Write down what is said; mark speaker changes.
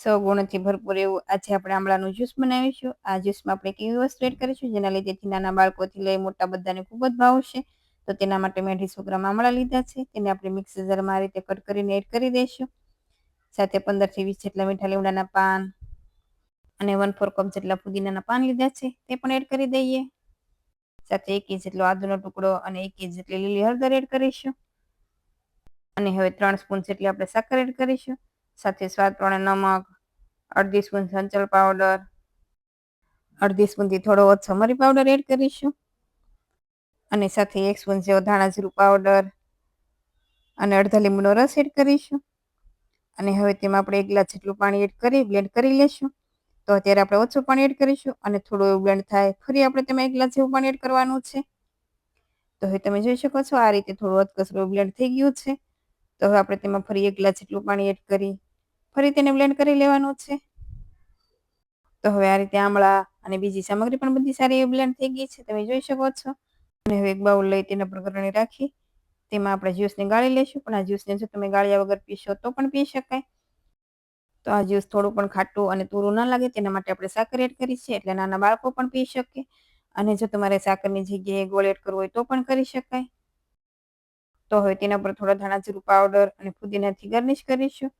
Speaker 1: સો ગુણથી ભરપૂર એવું આજે આપણે આમળાનું જ્યુસ બનાવીશું. આ જ્યુસમાં આપણે કેવી વસ્તુ એડ કરીશું જેના લીધેથી નાના બાળકોથી લઈ મોટા બધાને ખૂબ જ ભાવશે તો તેના માટે મેં અઢીસો ગ્રામ આમળા લીધા છે. તેને આપણે મિક્સરમાં આ રીતે કટ કરીને એડ કરી દઈશું. સાથે પંદરથી વીસ જેટલા મીઠા લીમડાના પાન અને વન ફોર કપ જેટલા પુદીનાના પાન લીધા છે. તે પણ એડ કરી દઈએ. સાથે એક ઇંચ જેટલો આદુનો ટુકડો અને એક ઇંચ જેટલી લીલી હળદર એડ કરીશું. અને હવે ત્રણ સ્પૂન જેટલી આપણે સાકર એડ કરીશું. સાથે સ્વાદ પ્રમાણે નમક, અડધી સ્પૂન સંચળ પાવડર અડધી સ્પૂનથી થોડો ઓછો મરી પાવડર એડ કરીશું. અને સાથે એક સ્પૂન જેવો ધાણા જીરું પાવડર અને અડધા લીંબુનો રસ એડ કરીશું. અને હવે તેમાં આપણે એક ગ્લાસ જેટલું પાણી એડ કરી બ્લેન્ડ કરી લેશું તો અત્યારે આપણે ઓછું પાણી એડ કરીશું અને થોડું એવું બ્લેન્ડ થાય, ફરી આપણે તેમાં એક ગ્લાસ જેવું પાણી એડ કરવાનું છે. તો હવે તમે જોઈ શકો છો, આ રીતે થોડું અધકસરું બ્લેન્ડ થઈ ગયું છે. તો હવે આપણે તેમાં ફરી એક ગ્લાસ જેટલું પાણી એડ કરી ફરી તેને બ્લેન્ડ કરી લેવાનું છે. તો હવે આ રીતે આમળા અને બીજી સામગ્રી પણ બધી સારી એવી બ્લેન્ડ થઈ ગઈ છે. તમે જોઈ શકો છો. અને હવે એક બાઉલ લઈ તેના પર ગરણી રાખી. તેમાં આપણે જ્યુસને ગાળી લઈશું. પણ આ જ્યુસને જો તમે ગાળ્યા વગર પીશો તો પણ પી શકાય. તો આ જ્યુસ થોડું પણ ખાટું અને તૂરું ના લાગે તેના માટે આપણે સાકર એડ કરી છે. એટલે નાના બાળકો પણ પી શકે. અને જો તમારે સાકરની જગ્યાએ ગોળ એડ કરવો હોય તો પણ કરી શકાય. તો હવે તેના પર થોડા ધાણા જીરું પાવડર અને ફુદીનાથી ગાર્નિશ કરીશું.